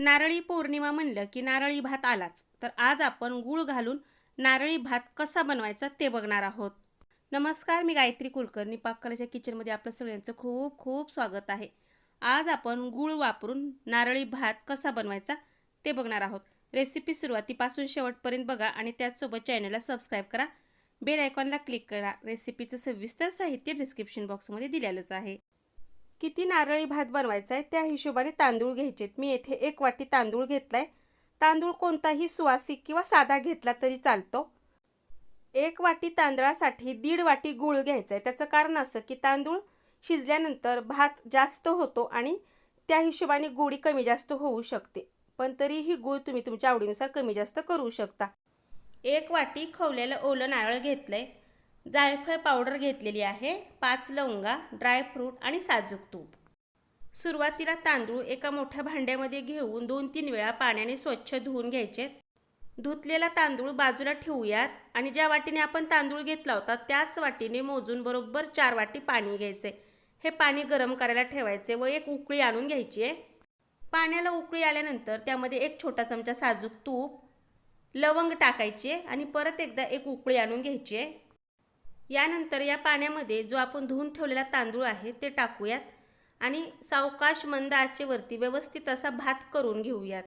नारळी पौर्णिमा म्हणलं की नारळी भात आलाच. तर आज आपण गूळ घालून नारळी भात कसा बनवायचा ते बघणार आहोत. नमस्कार मी गायत्री कुलकर्णी पाककलेच्या किचनमध्ये आपलं सगळ्यांचं खूप खूप स्वागत आहे. आज आपण गूळ वापरून नारळी भात कसा बनवायचा ते बघणार आहोत. रेसिपी सुरुवातीपासून शेवटपर्यंत बघा आणि त्याचसोबत चॅनलला सबस्क्राईब करा. बेल आयकॉनला क्लिक करा. रेसिपीचं सविस्तर साहित्य डिस्क्रिप्शन बॉक्समध्ये दिलेलंच आहे. किती नारळी भात बनवायचा आहे त्या हिशोबाने तांदूळ घ्यायचेत मी येथे एक वाटी तांदूळ घेतलाय. तांदूळ कोणताही सुवासिक किंवा साधा घेतला तरी चालतो. एक वाटी तांदळासाठी दीड वाटी गूळ घ्यायचा आहे. त्याचं कारण असं की तांदूळ शिजल्यानंतर भात जास्त होतो आणि त्या हिशोबाने गोडी कमी जास्त होऊ शकते. पण तरीही गूळ तुम्ही तुमच्या आवडीनुसार कमी जास्त करू शकता. एक वाटी खवलेलं ओलं नारळ घेतलंय. जायफळ पावडर घेतलेली आहे पाच लवंगा ड्रायफ्रूट आणि साजूक तूप. सुरुवातीला तांदूळ एका मोठ्या भांड्यामध्ये घेऊन दोन तीन वेळा पाण्याने स्वच्छ धुवून घ्यायचे. धुतलेला तांदूळ बाजूला ठेवूयात आणि ज्या वाटीने आपण तांदूळ घेतला होता त्याच वाटीने मोजून बरोबर चार वाटी पाणी घ्यायचे. हे पाणी गरम करायला ठेवायचे व एक उकळी आणून घ्यायची आहे. पाण्याला उकळी आल्यानंतर त्यामध्ये एक छोटा चमचा साजूक तूप लवंग टाकायचे आणि परत एकदा एक उकळी आणून घ्यायची आहे. यानंतर या पाण्यामध्ये जो आपण धुवून ठेवलेला तांदूळ आहे ते टाकूयात आणि सावकाश मंद आचेवरती व्यवस्थित असा भात करून घेऊयात.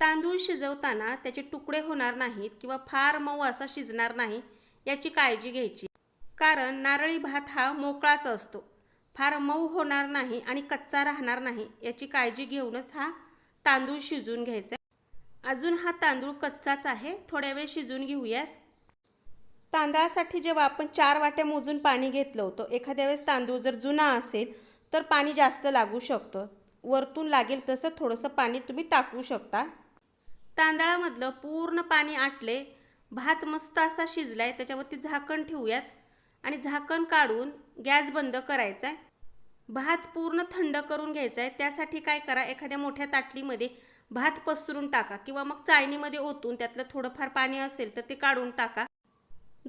तांदूळ शिजवताना त्याचे तुकडे होणार नाहीत किंवा फार मऊ असा शिजणार नाही याची काळजी घ्यायची. कारण नारळी भात हा मोकळाच असतो. फार मऊ होणार नाही आणि कच्चा राहणार नाही याची काळजी घेऊनच हा तांदूळ शिजवून घ्यायचा अजून हा तांदूळ कच्चाच आहे. थोड्या वेळ शिजून घेऊयात. तांदळासाठी जेव्हा आपण चार वाट्या मोजून पाणी घेतलं होतं एखाद्या वेळेस तांदूळ जर जुना असेल तर पाणी जास्त लागू शकतं. वरतून लागेल तसं थोडंसं पाणी तुम्ही टाकू शकता. तांदळामधलं पूर्ण पाणी आटले भात मस्त असा शिजला आहे त्याच्यावरती झाकण ठेवूयात आणि झाकण काढून गॅस बंद करायचा आहे भात पूर्ण थंड करून घ्यायचा आहे त्यासाठी काय करा एखाद्या मोठ्या ताटलीमध्ये भात पसरून टाका किंवा मग चाळणीमध्ये ओतून त्यातलं थोडंफार पाणी असेल तर ते काढून टाका.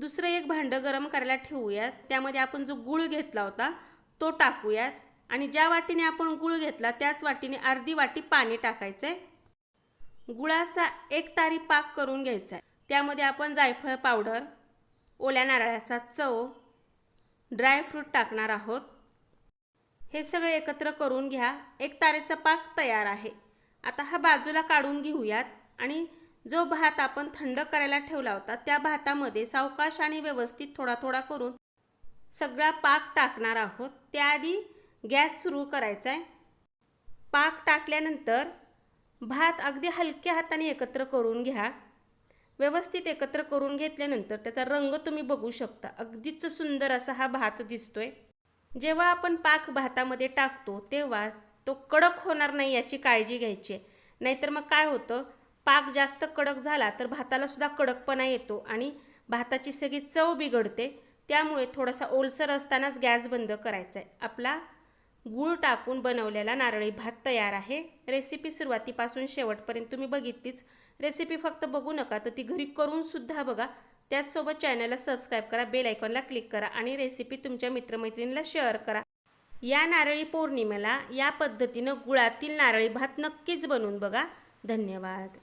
दुसरं एक भांडं गरम करायला ठेवूयात. त्यामध्ये आपण जो गूळ घेतला होता तो टाकूयात. आणि ज्या वाटीने आपण गूळ घेतला त्याच वाटीने अर्धी वाटी पाणी टाकायचं आहे गुळाचा एक तारी पाक करून घ्यायचा आहे त्यामध्ये आपण जायफळ पावडर ओल्या नारळाचा चव ड्रायफ्रूट टाकणार आहोत. हे सगळं एकत्र करून घ्या. एक तारेचा पाक तयार आहे. आता हा बाजूला काढून घेऊयात. आणि जो भात आपण थंड करायला ठेवला होता त्या भातामध्ये सावकाश आणि व्यवस्थित थोडा थोडा करून सगळा पाक टाकणार आहोत. त्याआधी गॅस सुरू करायचा आहे पाक टाकल्यानंतर भात अगदी हलक्या हाताने एकत्र करून घ्या. व्यवस्थित एकत्र करून घेतल्यानंतर त्याचा रंग तुम्ही बघू शकता. अगदीच सुंदर असा हा भात दिसतोय. जेव्हा आपण पाक भातामध्ये टाकतो तेव्हा तो कडक होणार नाही याची काळजी घ्यायची आहे. नाहीतर मग काय होतं? पाक जास्त कडक झाला तर भाताला सुद्धा कडकपणा येतो आणि भाताची सगळी चव बिघडते. त्यामुळे थोडासा ओलसर असतानाच गॅस बंद करायचा आहे. आपला गूळ टाकून बनवलेला नारळी भात तयार आहे. रेसिपी सुरुवातीपासून शेवटपर्यंत तुम्ही बघितलीच. रेसिपी फक्त बघू नका तर ती घरी करून सुद्धा बघा. त्याचसोबत चॅनलला सबस्क्राईब करा बेल आयकॉनला क्लिक करा आणि रेसिपी तुमच्या मित्रमैत्रिणीला शेअर करा. या नारळी पौर्णिमेला या पद्धतीनं गुळातील नारळी भात नक्कीच बनवून बघा. धन्यवाद.